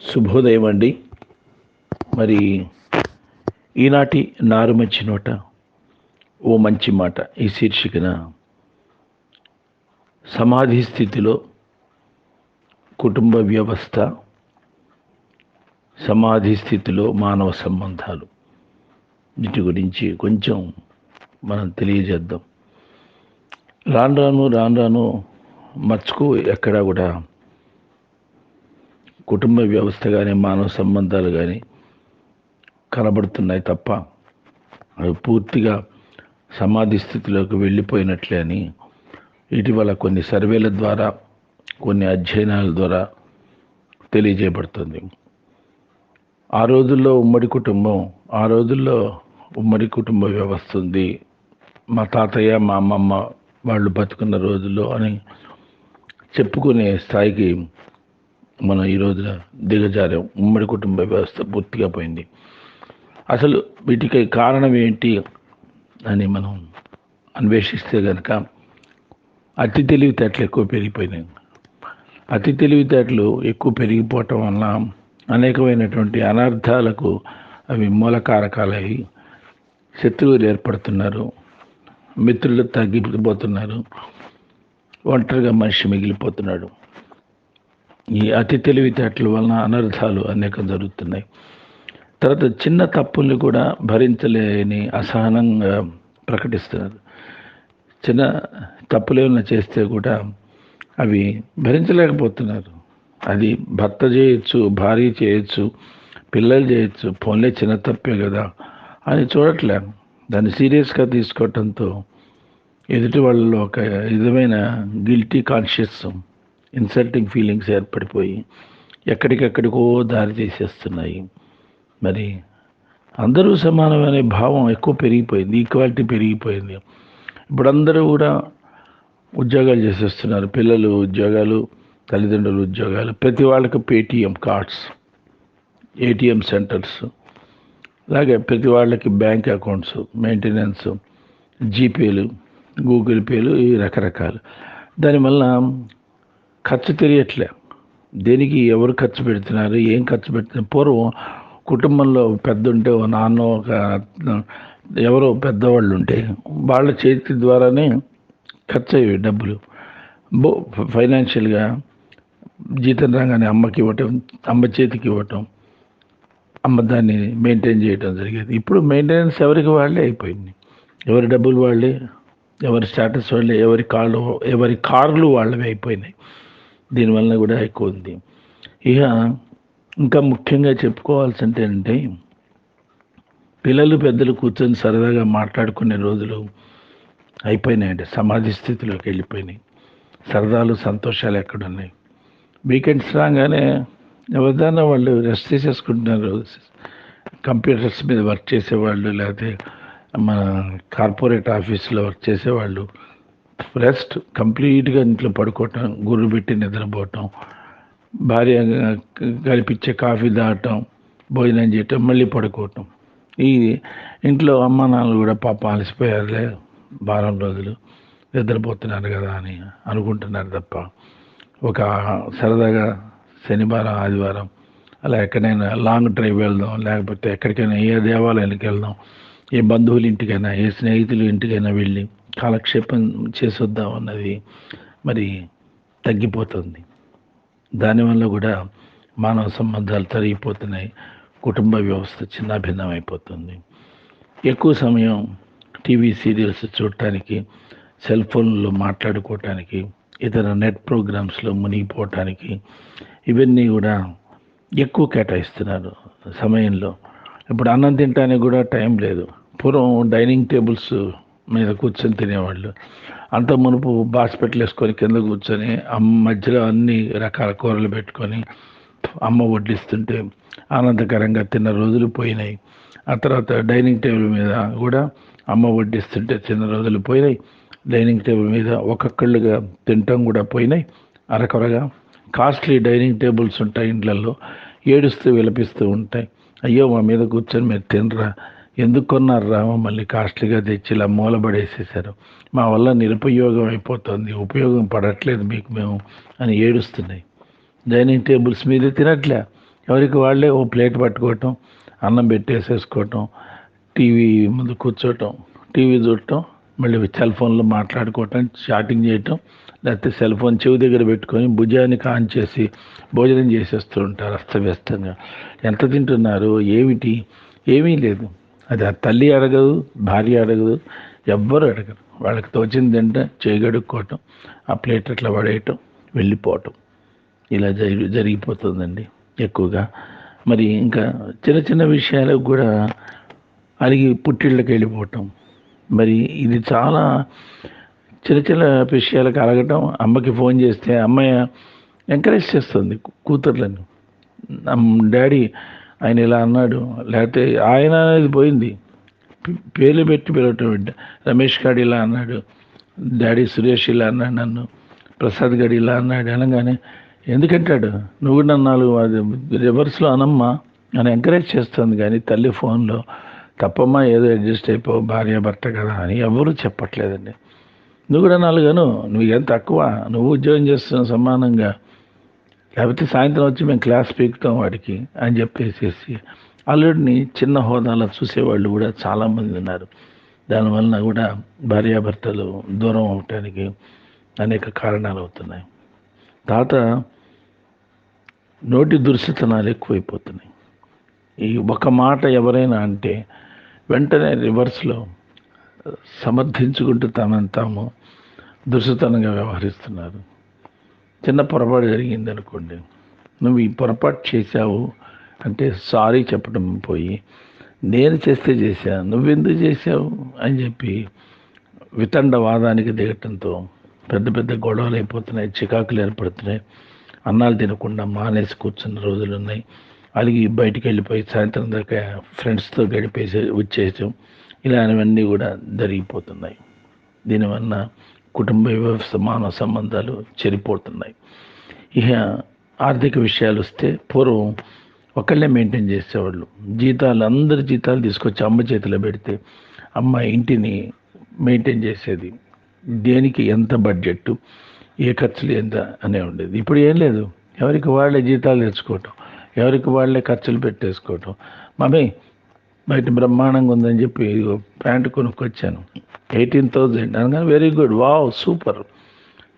శుభోదయం అండి. మరి ఈనాటి నారు మంచి నోట ఓ మంచి మాట ఈ శీర్షికన సమాధి స్థితిలో కుటుంబ వ్యవస్థ సమాధి స్థితిలో మానవ సంబంధాలు. వీటి గురించి కొంచెం మనం తెలియజేద్దాం. రాను రాను రాను రాను మచ్చుకు ఎక్కడా కూడా కుటుంబ వ్యవస్థ కానీ మానవ సంబంధాలు కానీ కనబడుతున్నాయి తప్ప అవి పూర్తిగా సమాధి స్థితిలోకి వెళ్ళిపోయినట్లే అని ఇటీవల కొన్ని సర్వేల ద్వారా కొన్ని అధ్యయనాల ద్వారా తెలియజేయబడుతుంది. ఆ రోజుల్లో ఉమ్మడి కుటుంబం ఆ రోజుల్లో ఉమ్మడి కుటుంబ వ్యవస్థ ఉంది. మా తాతయ్య మా అమ్మమ్మ వాళ్ళు బతుకున్న రోజుల్లో అని చెప్పుకునే స్థాయికి మనం ఈ రోజున దిగజారాం. ఉమ్మడి కుటుంబ వ్యవస్థ పూర్తిగా పోయింది. అసలు వీటికి కారణం ఏంటి అని మనం అన్వేషిస్తే కనుక అతి తెలివితేటలు ఎక్కువ పెరిగిపోయినాయి. అతి తెలివితేటలు ఎక్కువ పెరిగిపోవటం వల్ల అనేకమైనటువంటి అనర్థాలకు అవి మూలకారకాలై శత్రువులు ఏర్పడుతున్నారు. మిత్రులు తగ్గిపోతున్నారు. ఒంటరిగా మనిషి మిగిలిపోతున్నాడు. ఈ అతి తెలివితేటల వలన అనర్థాలు అనేకం జరుగుతున్నాయి. తర్వాత చిన్న తప్పుల్ని కూడా భరించలేని అసహనంగా ప్రకటిస్తున్నారు. చిన్న తప్పులు ఏమైనా చేస్తే కూడా అవి భరించలేకపోతున్నారు. అది భర్త చేయొచ్చు భార్య చేయొచ్చు పిల్లలు చేయొచ్చు ఫోన్లే చిన్న తప్పే కదా అని చూడట్లే. దాన్ని సీరియస్గా తీసుకోవటంతో ఎదుటి వాళ్ళలో ఒక విధమైన గిల్టీ కాన్షియస్ ఇన్సల్టింగ్ ఫీలింగ్స్ ఏర్పడిపోయి ఎక్కడికెక్కడికో దారి తీసేస్తున్నాయి. మరి అందరూ సమానమనే భావం ఎక్కువ పెరిగిపోయింది ఈక్వాలిటీ పెరిగిపోయింది. ఇప్పుడు అందరూ కూడా ఉద్యోగాలు చేసేస్తున్నారు. పిల్లలు ఉద్యోగాలు తల్లిదండ్రులు ఉద్యోగాలు ప్రతి వాళ్ళకి పేటీఎం కార్డ్స్ ఏటీఎం సెంటర్స్ అలాగే ప్రతి వాళ్ళకి బ్యాంక్ అకౌంట్స్ మెయింటెనెన్స్ జీపేలు గూగుల్ పేలు ఈ రకరకాలు. దానివల్ల ఖర్చు తెలియట్లే. దేనికి ఎవరు ఖర్చు పెడుతున్నారు ఏం ఖర్చు పెడుతున్నారు? పూర్వం కుటుంబంలో పెద్ద ఉంటే ఓ నాన్న ఒక ఎవరో పెద్దవాళ్ళు ఉంటే వాళ్ళ చేతి ద్వారానే ఖర్చు అయ్యేవి డబ్బులు. బో ఫైనాన్షియల్గా జీతం రాగానే అమ్మకి ఇవ్వటం అమ్మ చేతికి ఇవ్వటం అమ్మ దాన్ని మెయింటైన్ చేయడం జరిగేది. ఇప్పుడు మెయింటెనెన్స్ ఎవరికి వాళ్ళే అయిపోయింది. ఎవరి డబ్బులు వాళ్ళే ఎవరి స్టేటస్ వాళ్ళే ఎవరి కార్లు ఎవరి కార్లు వాళ్ళవి అయిపోయినాయి. దీనివల్ల కూడా ఎక్కువ ఉంది ఇక ఇంకా ముఖ్యంగా చెప్పుకోవాల్సింది ఏంటంటే పిల్లలు పెద్దలు కూర్చొని సరదాగా మాట్లాడుకునే రోజులు అయిపోయినాయండి. సమాధి స్థితిలోకి వెళ్ళిపోయినాయి. సరదాలు సంతోషాలు ఎక్కడున్నాయి. వీకెండ్స్ రాగానే ఎవరిదైనా వాళ్ళు రెస్ట్ తీసేసుకుంటున్నారు. కంప్యూటర్స్ మీద వర్క్ చేసేవాళ్ళు లేకపోతే మన కార్పొరేట్ ఆఫీస్లో వర్క్ చేసేవాళ్ళు రెస్ట్ కంప్లీట్గా ఇంట్లో పడుకోవటం గుర్రు పెట్టి నిద్రపోవటం భార్య కలిపించే కాఫీ తాగటం భోజనం చేయటం మళ్ళీ పడుకోవటం. ఈ ఇంట్లో అమ్మ నాన్నలు కూడా పాప అలసిపోయారులే. వారం రోజులు నిద్రపోతున్నారు కదా అని అనుకుంటున్నారు తప్ప. ఒక సరదాగా శనివారం ఆదివారం అలా ఎక్కడైనా లాంగ్ డ్రైవ్ వెళ్దాం లేకపోతే ఎక్కడికైనా ఏ దేవాలయానికి వెళ్దాం ఏ బంధువుల ఇంటికైనా ఏ స్నేహితుల ఇంటికైనా వెళ్ళి కాలక్షేపం చేసొద్దాం అన్నది మరి తగ్గిపోతుంది. దానివల్ల కూడా మానవ సంబంధాలు తరిగిపోతున్నాయి. కుటుంబ వ్యవస్థ చిన్నాభిన్నం అయిపోతుంది ఎక్కువ సమయం టీవీ సీరియల్స్ చూడటానికి సెల్ ఫోన్లో మాట్లాడుకోవటానికి ఇతర నెట్ ప్రోగ్రామ్స్లో మునిగిపోవటానికి ఇవన్నీ కూడా ఎక్కువ కేటాయిస్తున్నారు సమయంలో. ఇప్పుడు అన్నం తినడానికి కూడా టైం లేదు. పూర్వం డైనింగ్ టేబుల్స్ మీద కూర్చొని తినేవాళ్ళు. అంత మునుపు బాస్పెట్లు వేసుకొని కింద కూర్చొని అమ్మ మధ్యలో అన్ని రకాల కూరలు పెట్టుకొని అమ్మ వడ్డిస్తుంటే ఆనందకరంగా తిన్న రోజులు పోయినాయి. ఆ తర్వాత డైనింగ్ టేబుల్ మీద కూడా అమ్మ వడ్డిస్తుంటే చిన్న రోజులు పోయినాయి. డైనింగ్ టేబుల్ మీద ఒక్కొక్కళ్ళుగా తినటం కూడా పోయినాయి. అరకొరగా కాస్ట్లీ డైనింగ్ టేబుల్స్ ఉంటాయి ఇండ్లలో ఏడుస్తూ విలపిస్తూ ఉంటాయి. అయ్యో మా మీద కూర్చొని మీరు తినరా? ఎందుకు కొన్నారు రామ? మళ్ళీ కాస్ట్లీగా తెచ్చి ఇలా మూలబడేసేసారు మా వల్ల నిరుపయోగం అయిపోతుంది ఉపయోగం పడట్లేదు మీకు మేము అని ఏడుస్తున్నాయి. డైనింగ్ టేబుల్స్ మీద తినట్లే. ఎవరికి వాళ్ళే ఓ ప్లేట్ పట్టుకోవటం అన్నం పెట్టేసేసుకోవటం టీవీ ముందు కూర్చోవటం టీవీ చూడటం మళ్ళీ సెల్ ఫోన్లో మాట్లాడుకోవటం చాటింగ్ చేయటం లేకపోతే సెల్ ఫోన్ చెవి దగ్గర పెట్టుకొని భుజానికి ఆన్ చేసి భోజనం చేసేస్తూ ఉంటారు అస్తవ్యస్తంగా. ఎంత తింటున్నారు? ఏమిటి? ఏమీ లేదు. అది ఆ తల్లి అడగదు భార్య అడగదు ఎవ్వరు అడగరు. వాళ్ళకి తోచింది అంటే చేయగడుక్కోవటం ఆ ప్లేట్ అట్లా పడేయటం వెళ్ళిపోవటం. ఇలా జరిగి జరిగిపోతుందండి ఎక్కువగా. మరి ఇంకా చిన్న చిన్న విషయాలకు కూడా అలిగి పుట్టిళ్ళకి వెళ్ళిపోవటం. మరి ఇది చాలా చిన్న చిన్న విషయాలకు అలగటం అమ్మకి ఫోన్ చేస్తే అమ్మాయి ఎంకరేజ్ చేస్తుంది కూతుర్లను. డాడీ ఆయన ఇలా అన్నాడు. లేకపోతే ఆయన అనేది పోయింది. పేర్లు పెట్టి పిలవటం బిడ్డ రమేష్ గారు ఇలా అన్నాడు. డాడీ సురేష్ ఇలా అన్నాడు నన్ను. ప్రసాద్ గారు ఇలా అన్నాడు అనగానే ఎందుకంటాడు? నువ్వు నన్ను నాలుగు అది రివర్స్లో అనమ్మా. అని ఎంకరేజ్ చేస్తుంది కానీ తల్లి ఫోన్లో తప్పమ్మా ఏదో అడ్జస్ట్ అయిపో భార్య భర్త కదా అని ఎవరూ చెప్పట్లేదండి. నువ్వు కూడా నాలుగను. నువ్వు ఎంత తక్కువ. నువ్వు ఉద్యోగం చేస్తున్న సమానంగా లేకపోతే సాయంత్రం వచ్చి మేము క్లాస్ పీకుతాం వాడికి అని చెప్పేసేసి అల్లుడిని చిన్న హోదాలో చూసేవాళ్ళు కూడా చాలామంది ఉన్నారు. దానివలన కూడా భార్యాభర్తలు దూరం అవటానికి అనేక కారణాలు అవుతున్నాయి. తాత నోటి దుర్శతనాలు ఎక్కువైపోతున్నాయి. ఈ ఒక మాట ఎవరైనా అంటే వెంటనే రివర్స్లో సమర్థించుకుంటూ తమను తాము దుర్శతనంగా వ్యవహరిస్తున్నారు. చిన్న పొరపాటు జరిగింది అనుకోండి నువ్వు ఈ పొరపాటు చేశావు అంటే సారీ చెప్పడం పోయి నేను చేస్తే చేశా నువ్వెందుకు చేశావు? అని చెప్పి వితండవాదానికి దిగటంతో పెద్ద పెద్ద గొడవలు అయిపోతున్నాయి చికాకులు ఏర్పడుతున్నాయి. అన్నాలు తినకుండా మానేసి కూర్చున్న రోజులు ఉన్నాయి. అలిగి బయటికి వెళ్ళిపోయి సాయంత్రం దాకా ఫ్రెండ్స్తో గడిపేసి వచ్చేసాం. ఇలాంటివన్నీ కూడా జరిగిపోతున్నాయి. దీనివల్ల కుటుంబ వ్యవస్థ మానవ సంబంధాలు చెడిపోతున్నాయి. ఇక ఆర్థిక విషయాలు వస్తే పూర్వం ఒకళ్ళే మెయింటైన్ చేసేవాళ్ళు. జీతాలు అందరి జీతాలు తీసుకొచ్చి అమ్మ చేతిలో పెడితే అమ్మ ఇంటిని మెయింటైన్ చేసేది. దేనికి ఎంత బడ్జెట్ ఏ ఖర్చులు ఎంత అనే ఉండేది. ఇప్పుడు ఏం లేదు. ఎవరికి వాళ్ళే జీతాలు తెచ్చుకోవటం ఎవరికి వాళ్ళే ఖర్చులు పెట్టేసుకోవటం. మమ్మీ బయట బ్రహ్మాండంగా ఉందని చెప్పి ప్యాంటు కొనుక్కొచ్చాను. Eighteen thousand. అనగానే very good. Wow super.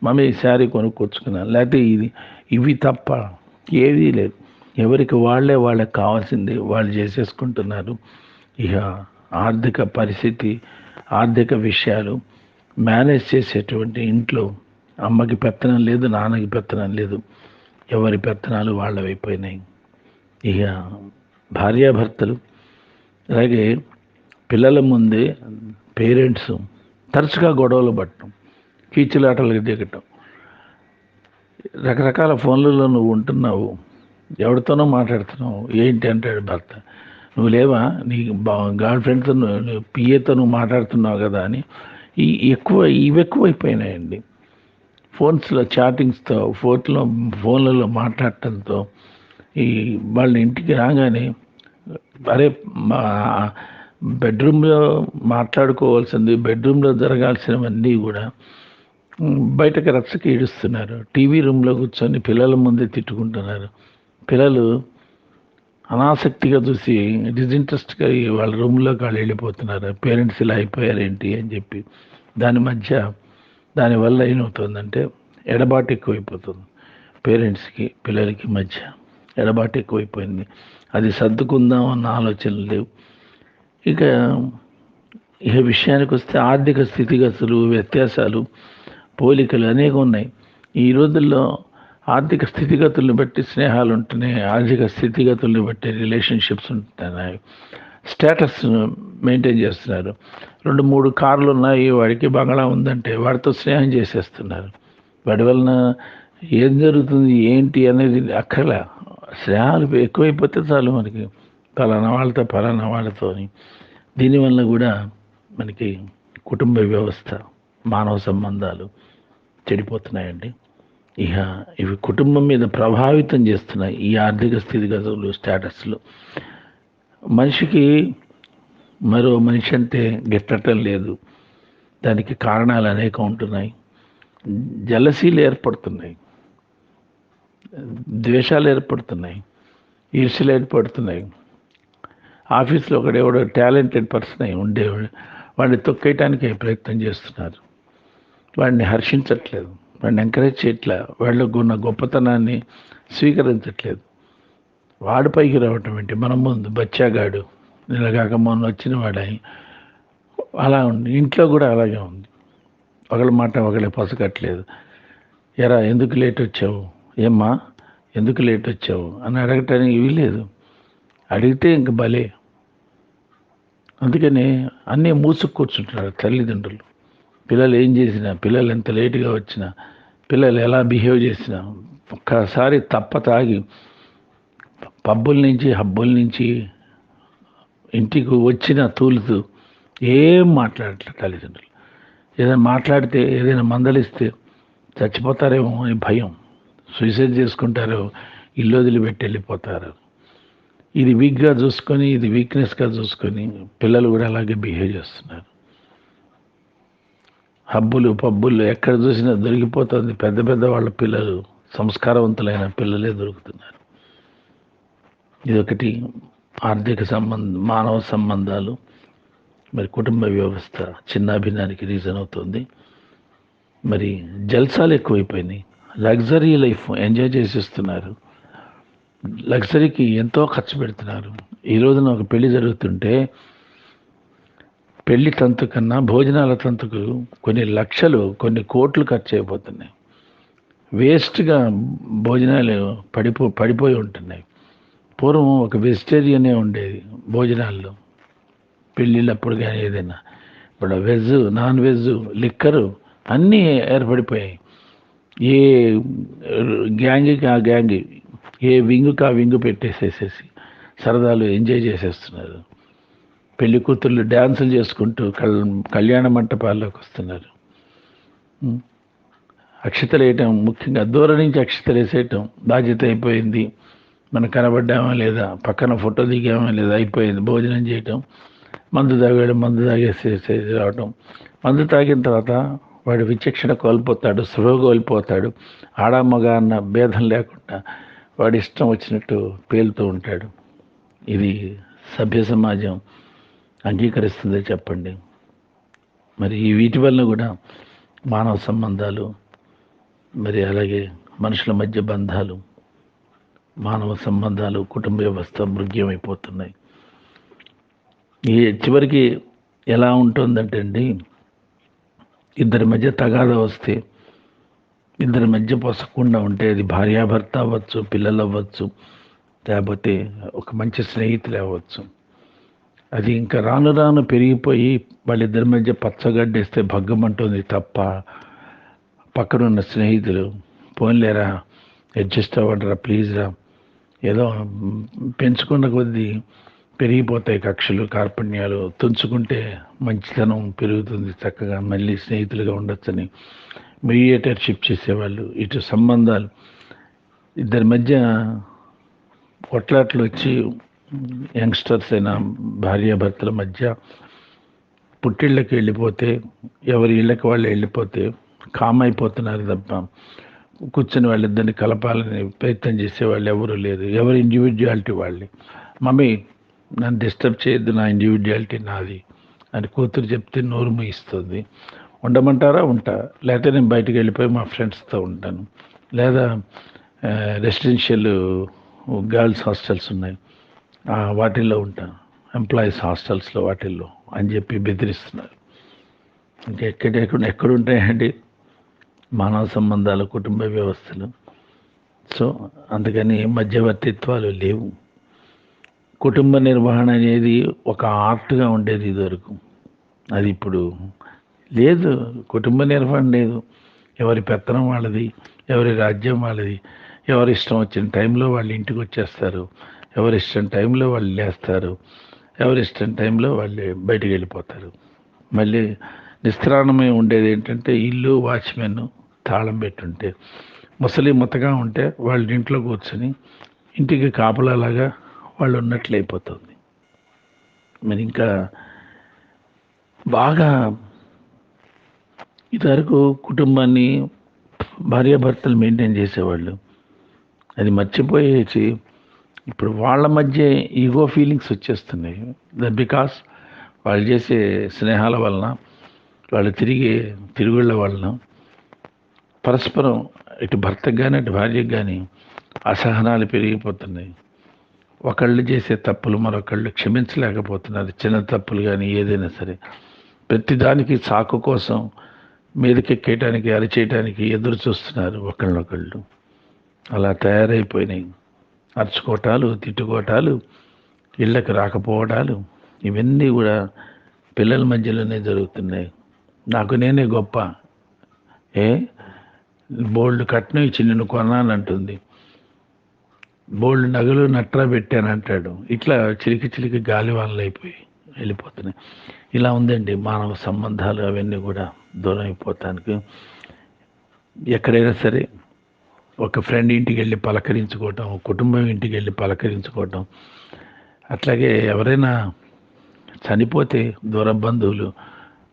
Mummy ఈ శారీ కొనుక్కొచ్చుకున్నాను లేకపోతే ఇది ఇవి తప్ప ఏదీ లేదు. ఎవరికి వాళ్ళే వాళ్ళకి కావాల్సింది వాళ్ళు చేసేసుకుంటున్నారు. ఇక ఆర్థిక పరిస్థితి ఆర్థిక విషయాలు మేనేజ్ చేసేటువంటి ఇంట్లో అమ్మకి పెత్తనం లేదు నాన్నకి పెత్తనం లేదు. ఎవరి పెత్తనాలు వాళ్ళవైపోయినాయి. ఇక భార్యాభర్తలు. అలాగే పిల్లల ముందే పేరెంట్స్ తరచుగా గొడవలు పట్టడం కీచులాటలకు దిగటం. రకరకాల ఫోన్లలో నువ్వు ఉంటున్నావు ఎవరితోనో మాట్లాడుతున్నావు ఏంటి అంటాడు భర్త. నువ్వు లేవా? నీ గర్ల్ ఫ్రెండ్తో పిఏతో నువ్వు మాట్లాడుతున్నావు కదా అని ఈ ఎక్కువ ఇవి ఎక్కువైపోయినాయండి. ఫోన్స్లో చాటింగ్స్తో ఫోన్లో ఫోన్లలో మాట్లాడటంతో ఈ వాళ్ళ ఇంటికి రాగానే అరే మా బెడ్రూమ్లో మాట్లాడుకోవాల్సింది బెడ్రూమ్లో జరగాల్సినవన్నీ కూడా బయటకు రచ్చకి ఈడుస్తున్నారు టీవీ రూమ్లో కూర్చొని పిల్లల ముందే తిట్టుకుంటున్నారు. పిల్లలు అనాసక్తిగా చూసి డిజింట్రెస్ట్గా వాళ్ళ రూమ్లోకి వాళ్ళు వెళ్ళిపోతున్నారు పేరెంట్స్ ఇలా అయిపోయారు ఏంటి అని చెప్పి. దాని మధ్య దానివల్ల ఏమవుతుందంటే ఎడబాటు ఎక్కువైపోతుంది. పేరెంట్స్కి పిల్లలకి మధ్య ఎడబాటు ఎక్కువైపోయింది. అది సర్దుకుందాం అన్న ఆలోచనలు లేవు. ఇక ఇక విషయానికి వస్తే ఆర్థిక స్థితిగతులు వ్యత్యాసాలు పోలికలు అనేక ఉన్నాయి. ఈ రోజుల్లో ఆర్థిక స్థితిగతులను బట్టి స్నేహాలు ఉంటున్నాయి ఆర్థిక స్థితిగతులను బట్టి రిలేషన్షిప్స్ ఉంటున్నాయి స్టేటస్ మెయింటైన్ చేస్తున్నారు. రెండు మూడు కార్లు ఉన్నాయి వాడికి బంగళా ఉందంటే వాడితో స్నేహం చేసేస్తున్నారు. వాడి వలన ఏం జరుగుతుంది ఏంటి అనేది అక్కర్లే. స్నేహాలు ఎక్కువైపోతే చాలు మనకి. పలానా వాళ్ళతో పలానా వాళ్ళతోని. దీనివల్ల కూడా మనకి కుటుంబ వ్యవస్థ మానవ సంబంధాలు చెడిపోతున్నాయండి. ఇక ఇవి కుటుంబం మీద ప్రభావితం చేస్తున్నాయి ఈ ఆర్థిక స్థితిగతులు స్టేటస్లు. మనిషికి మరో మనిషి అంటే గెట్టటం లేదు. దానికి కారణాలు అనేక ఉంటున్నాయి. జలసీలు ఏర్పడుతున్నాయి. ద్వేషాలు ఏర్పడుతున్నాయి. ఈర్ష్యలు ఏర్పడుతున్నాయి. ఆఫీస్లో ఒకడెవడో టాలెంటెడ్ పర్సన్ అయి ఉండేవాడు. వాడిని తొక్కేయటానికి ప్రయత్నం చేస్తున్నారు. వాడిని హర్షించట్లేదు. వాడిని ఎంకరేజ్ చేయట్లే. వాళ్ళకు ఉన్న గొప్పతనాన్ని స్వీకరించట్లేదు. వాడు పైకి రావటం ఏంటి? మన ముందు బచ్చాగాడు నిలగాక మొన్న వచ్చిన వాడని అలా ఉంది ఇంట్లో కూడా అలాగే ఉంది. ఒకళ్ళ మాట ఒకళ్ళే పసగట్లేదు ఎరా ఎందుకు లేట్ వచ్చావు? ఏమ్మా ఎందుకు లేట్ వచ్చావు? అని అడగటానికి ఇవి లేదు అడిగితే ఇంక భలే. అందుకని అన్నీ మూసుకు కూర్చుంటున్నారు తల్లిదండ్రులు. పిల్లలు ఏం చేసినా పిల్లలు ఎంత లేటుగా వచ్చినా పిల్లలు ఎలా బిహేవ్ చేసినా ఒక్కసారి తప్ప తాగి పబ్బుల నుంచి హబ్బుల నుంచి ఇంటికి వచ్చిన తూలుతూ ఏం మాట్లాడట్లేదు తల్లిదండ్రులు. ఏదైనా మాట్లాడితే ఏదైనా మందలిస్తే చచ్చిపోతారేమో అని భయం. సూసైడ్ చేసుకుంటారు ఇల్లు వదిలిపెట్టి వెళ్ళిపోతారు. ఇది వీక్గా చూసుకొని ఇది వీక్నెస్గా చూసుకొని పిల్లలు కూడా అలాగే బిహేవ్ చేస్తున్నారు. హబ్బులు పబ్బులు ఎక్కడ చూసినా దొరికిపోతుంది. పెద్ద పెద్ద వాళ్ళ పిల్లలు సంస్కారవంతులైన పిల్లలే దొరుకుతున్నారు. ఇదొకటి. ఆర్థిక సంబంధ మానవ సంబంధాలు. మరి కుటుంబ వ్యవస్థ చిన్నాభిన్నానికి రీజన్ అవుతుంది. మరి జల్సాలు ఎక్కువైపోయినాయి. లగ్జరీ లైఫ్ ఎంజాయ్ చేసేస్తున్నారు. లగ్జరీకి ఎంతో ఖర్చు పెడుతున్నారు. ఈ రోజున ఒక పెళ్ళి జరుగుతుంటే పెళ్ళి తంతు కన్నా భోజనాల తంతుకు కొన్ని లక్షలు కొన్ని కోట్లు ఖర్చు అయిపోతున్నాయి. వేస్ట్గా భోజనాలు పడిపో పడిపోయి ఉంటున్నాయి. పూర్వం ఒక వెజిటేరియనే ఉండేది భోజనాల్లో. పెళ్ళిళ్ళప్పుడు కానీ ఏదైనా. ఇప్పుడు వెజ్ నాన్ వెజ్ లిక్కరు అన్నీ ఏర్పడిపోయాయి. ఏ గ్యాంగ్కి ఆ గ్యాంగ్ ఏ వింగుకు ఆ వింగు పెట్టేసేసేసి సరదాలు ఎంజాయ్ చేసేస్తున్నారు. పెళ్ళి కూతుర్లు డ్యాన్సులు చేసుకుంటూ కల్ కళ్యాణ మంటపాల్లోకి వస్తున్నారు. అక్షతలు వేయటం ముఖ్యంగా దూరం నుంచి అక్షతలు వేసేయటం బాధ్యత అయిపోయింది. మనం కనబడ్డామా లేదా? పక్కన ఫోటో దిగామా లేదా? అయిపోయింది. భోజనం చేయటం మందు తాగాడు మందు తాగేసేసి రావటం. మందు తాగిన తర్వాత వాడు విచక్షణ కోల్పోతాడు స్పృహ కోల్పోతాడు ఆడ మగ అన్న భేదం లేకుండా వాడి ఇష్టం వచ్చినట్టు పేలుతూ ఉంటాడు. ఇది సభ్య సమాజం అంగీకరిస్తుందే చెప్పండి. మరి ఈ వీటి వల్ల కూడా మానవ సంబంధాలు మరి అలాగే మనుషుల మధ్య బంధాలు మానవ సంబంధాలు కుటుంబ వ్యవస్థ మృగ్యమైపోతున్నాయి. ఈ చివరికి ఎలా ఉంటుందంటే అండి ఇద్దరి మధ్య తగాద వస్తే ఇద్దరి మధ్య పొసకుండా ఉంటే అది భార్యాభర్త అవ్వచ్చు పిల్లలు అవ్వచ్చు లేకపోతే ఒక మంచి స్నేహితులు అవ్వచ్చు. అది ఇంకా రాను రాను పెరిగిపోయి వాళ్ళిద్దరి మధ్య పచ్చగడ్డేస్తే భగ్గమంటుంది తప్ప పక్కనున్న స్నేహితులు పోన్లేరా అడ్జస్ట్ అవ్వడరా ప్లీజ్ రా. ఏదో పెంచుకున్న కొద్దీ పెరిగిపోతాయి కక్షలు కార్పణ్యాలు తుంచుకుంటే మంచితనం పెరుగుతుంది చక్కగా మళ్ళీ స్నేహితులుగా ఉండొచ్చని. మీడియేటర్షిప్ చేసేవాళ్ళు ఇటు సంబంధాలు. ఇద్దరి మధ్య కొట్లాట్లు వచ్చి యంగ్స్టర్స్ అయిన భార్యాభర్తల మధ్య పుట్టిళ్ళకి వెళ్ళిపోతే ఎవరి ఇళ్ళకి వాళ్ళు వెళ్ళిపోతే కామ్ అయిపోతున్నారు తప్ప కూర్చొని వాళ్ళిద్దరిని కలపాలని ప్రయత్నం చేసేవాళ్ళు ఎవరు లేరు. ఎవరి ఇండివిజువాలిటీ వాళ్ళే. మమ్మీ నన్ను డిస్టర్బ్ చేయొద్దు నా ఇండివిజువాలిటీ నాది అని కూతురు చెప్తే నోరు మూయిస్తుంది. ఉండమంటారా? ఉంటా. లేకపోతే నేను బయటకు వెళ్ళిపోయి మా ఫ్రెండ్స్తో ఉంటాను. లేదా రెసిడెన్షియల్ గర్ల్స్ హాస్టల్స్ ఉన్నాయి. వాటిల్లో ఉంటాను. ఎంప్లాయీస్ హాస్టల్స్లో వాటిల్లో అని చెప్పి బెదిరిస్తున్నారు. ఇంకా ఎక్కడ ఎక్కడుంటాయండి మానవ సంబంధాలు కుటుంబ వ్యవస్థలు. సో అందుకని మధ్యవర్తిత్వాలు లేవు. కుటుంబ నిర్వహణ అనేది ఒక ఆర్ట్గా ఉండేది ఇదివరకు. అది ఇప్పుడు లేదు కుటుంబ నిర్వహణ లేదు. ఎవరి పెత్తనం వాళ్ళది ఎవరి రాజ్యం వాళ్ళది ఎవరి ఇష్టం వచ్చిన టైంలో వాళ్ళు ఇంటికి వచ్చేస్తారు ఎవరి ఇష్టం టైంలో వాళ్ళు లేస్తారు ఎవరి ఇష్టం టైంలో వాళ్ళు బయటికి వెళ్ళిపోతారు. మళ్ళీ నిస్త్రాణమై ఉండేది ఏంటంటే ఇల్లు వాచ్మెన్ తాళం పెట్టుంటే ముసలి ముతగా ఉంటే వాళ్ళ ఇంట్లో కూర్చొని ఇంటికి కాపలాలాగా వాళ్ళు ఉన్నట్లు అయిపోతుంది మరి ఇంకా బాగా ఇదివరకు కుటుంబాన్ని భార్యాభర్తలు మెయింటైన్ చేసేవాళ్ళు. అది మర్చిపోయేసి ఇప్పుడు వాళ్ళ మధ్య ఈగో ఫీలింగ్స్ వచ్చేస్తున్నాయి. బికాస్ వాళ్ళు చేసే స్నేహాల వలన వాళ్ళు తిరిగే తిరుగుళ్ళ వలన పరస్పరం ఇటు భర్తకు కానీ అటు భార్యకు కానీ అసహనాలు పెరిగిపోతున్నాయి. ఒకళ్ళు చేసే తప్పులు మరొకళ్ళు క్షమించలేకపోతున్నారు. చిన్న తప్పులు కానీ ఏదైనా సరే. ప్రతిదానికి సాకు కోసం మీదకెక్కేయటానికి అరిచేయటానికి ఎదురు చూస్తున్నారు ఒకళ్ళనొకళ్ళు. అలా తయారైపోయినాయి. అరుచుకోవటాలు తిట్టుకోవటాలు ఇళ్ళకి రాకపోవడాలు ఇవన్నీ కూడా పిల్లల మధ్యలోనే జరుగుతున్నాయి. నాకు నేనే గొప్ప. ఏ? బోల్డ్ కట్నం ఇచ్చి నిన్ను కొన్నానంటుంది. బోల్డ్ నగలు నట్రా పెట్టానంటాడు. ఇట్లా చిలికి చిలికి గాలివానలు అయిపోయి వెళ్ళిపోతున్నాయి. ఇలా ఉందండి మానవ సంబంధాలు అవన్నీ కూడా దూరం అయిపోతానికి. ఎక్కడైనా సరే ఒక ఫ్రెండ్ ఇంటికి వెళ్ళి పలకరించుకోవటం ఒక కుటుంబం ఇంటికి వెళ్ళి పలకరించుకోవటం అట్లాగే ఎవరైనా చనిపోతే దూర బంధువులు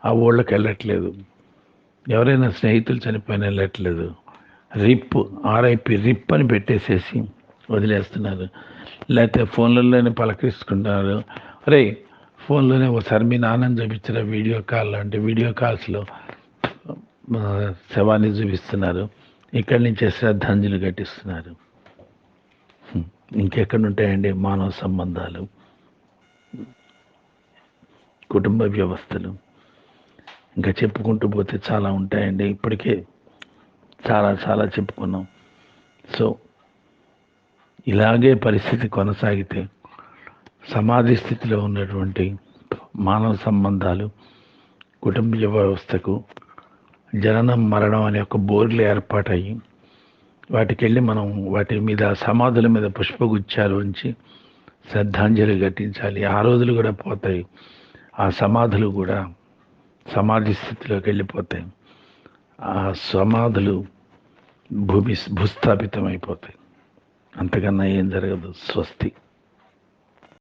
ఆ ఊళ్ళకి వెళ్ళట్లేదు. ఎవరైనా స్నేహితులు చనిపోయిన వెళ్ళట్లేదు. రిప్ ఆర్ఐపి రిప్ అని పెట్టేసేసి వదిలేస్తున్నారు. లేకపోతే ఫోన్లలోనే పలకరిస్తున్నారు. అరే ఫోన్లోనే ఒకసారి మీ నాన్నని చూపించిన వీడియో కాల్ అంటే వీడియో కాల్స్లో శవాన్ని చూపిస్తున్నారు. ఇక్కడి నుంచే శ్రద్ధాంజలి ఘటిస్తున్నారు. ఇంకెక్కడ ఉంటాయండి మానవ సంబంధాలు? కుటుంబ వ్యవస్థలు? ఇంకా చెప్పుకుంటూ పోతే చాలా ఉంటాయండి. ఇప్పటికే చాలా చాలా చెప్పుకున్నాం. సో ఇలాగే పరిస్థితి కొనసాగితే సమాధి స్థితిలో ఉన్నటువంటి మానవ సంబంధాలు కుటుంబ వ్యవస్థకు జననం మరణం అనే ఒక బోర్లు ఏర్పాటయ్యి వాటికి వెళ్ళి మనం వాటి మీద సమాధుల మీద పుష్పగుచ్చాలు ఉంచి శ్రద్ధాంజలి ఘటించాలి. ఆ రోజులు కూడా పోతాయి. ఆ సమాధులు కూడా సమాధి స్థితిలోకి వెళ్ళిపోతాయి. ఆ సమాధులు భూమి భూస్థాపితం అయిపోతాయి అంతకన్నా ఏం జరగదు. స్వస్తి.